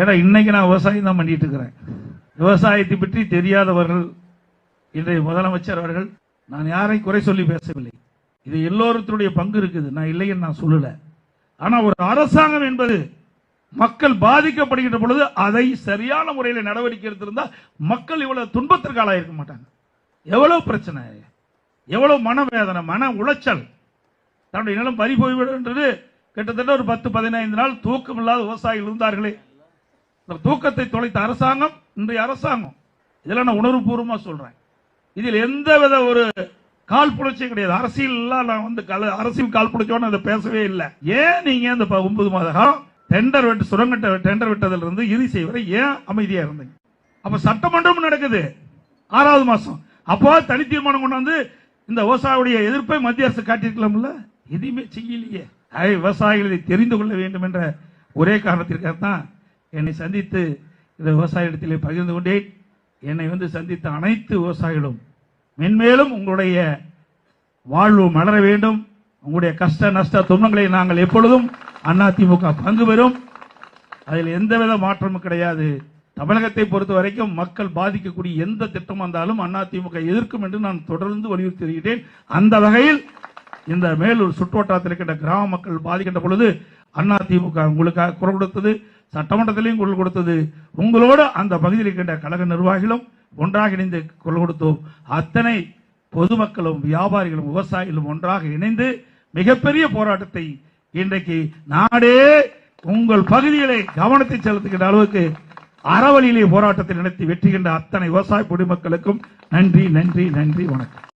ஏன்னா இன்னைக்கு நான் விவசாயம் தான் பண்ணிட்டு இருக்கிறேன். விவசாயத்தை பற்றி தெரியாதவர்கள் இன்றைய முதலமைச்சர் அவர்கள் நான் யாரை குறை சொல்லி பேசவில்லை. இது எல்லோருத்தருடைய பங்கு இருக்குது. நான் இல்லைன்னு நான் சொல்லல. ஆனா ஒரு அரசாங்கம் என்பது மக்கள் பாதிக்கப்படுகின்ற பொழுது அதை சரியான முறையில் நடவடிக்கை எடுத்திருந்தா மக்கள் இவ்வளவு துன்பத்திற்கு ஆளாயிருக்க மாட்டாங்க. எவ்வளவு பிரச்சனை? எவ்வளவு மனவேதனை மன உளைச்சல்? தன்னுடைய நிலம் பறி போய்விடும் என்றது கிட்டத்தட்ட ஒரு பத்து பதினைந்து நாள் தூக்கம் இல்லாத விவசாயிகள் இருந்தார்களே. தூக்கத்தை தொலைத்த அரசாங்கம் இன்றைய அரசாங்கம். இதெல்லாம் நான் உணர்வுபூர்வமாக சொல்றேன். இதில் எந்த வித ஒரு கால் புணர்ச்சியும் கிடையாது. அரசியல் நான் வந்து அரசியல் கால் புணர்ச்சியோட அதை பேசவே இல்லை. ஏன் நீங்க இந்த ப- ஒன்பது மாத காலம் டெண்டர் விட்டு சுரங்கட்ட டெண்டர் விட்டதிலிருந்து இறுதி செய்வரை ஏன் அமைதியா இருந்தீங்க? அப்ப சட்டமன்றம் நடக்குது. ஆறாவது மாசம். அப்போ தனி தீர்மானம் கொண்டு வந்து இந்த விவசாயியுடைய எதிர்ப்பை மத்திய அரசு காட்டியிருக்கலாம்ல? எதுவுமே செய்யலையே. ஆகவே விவசாயிகளை தெரிந்து கொள்ள வேண்டும் என்ற ஒரே காரணத்திற்காக தான் என்னை சந்தித்து இந்த விவசாய இடத்திலே பகிர்ந்து கொண்டேன். என்னை வந்து சந்தித்த அனைத்து விவசாயிகளும் மென்மேலும் உங்களுடைய வாழ்வு மலர வேண்டும். உங்களுடைய கஷ்ட நஷ்ட துன்பங்களை நாங்கள் எப்பொழுதும் அதிமுக பங்கு பெறும். அதில் எந்தவித மாற்றமும் கிடையாது. தமிழகத்தை பொறுத்த வரைக்கும் மக்கள் பாதிக்கக்கூடிய எந்த திட்டம் வந்தாலும் அதிமுக எதிர்க்கும் என்று நான் தொடர்ந்து வலியுறுத்தி வருகிறேன் அந்த வகையில் இந்த மேலூர் சுற்றுவட்டாரத்தில் இருக்கின்ற கிராம மக்கள் பாதிக்கின்ற பொழுது அதிமுக உங்களுக்காக குரல் கொடுத்தது. சட்டமன்றத்திலையும் குரல் கொடுத்தது. உங்களோடு அந்த பகுதியில் இருக்கின்ற கழக நிர்வாகிகளும் ஒன்றாக இணைந்து குரல் கொடுத்தோம். அத்தனை பொதுமக்களும் வியாபாரிகளும் விவசாயிகளும் ஒன்றாக இணைந்து மிகப்பெரிய போராட்டத்தை இன்றைக்கு நாடே உங்கள் பகுதிகளை கவனத்தை செலுத்துகின்ற அளவுக்கு அறவழியிலே போராட்டத்தை நடத்தி வெற்றி அத்தனை விவசாய குடிமக்களுக்கும் நன்றி நன்றி நன்றி வணக்கம்.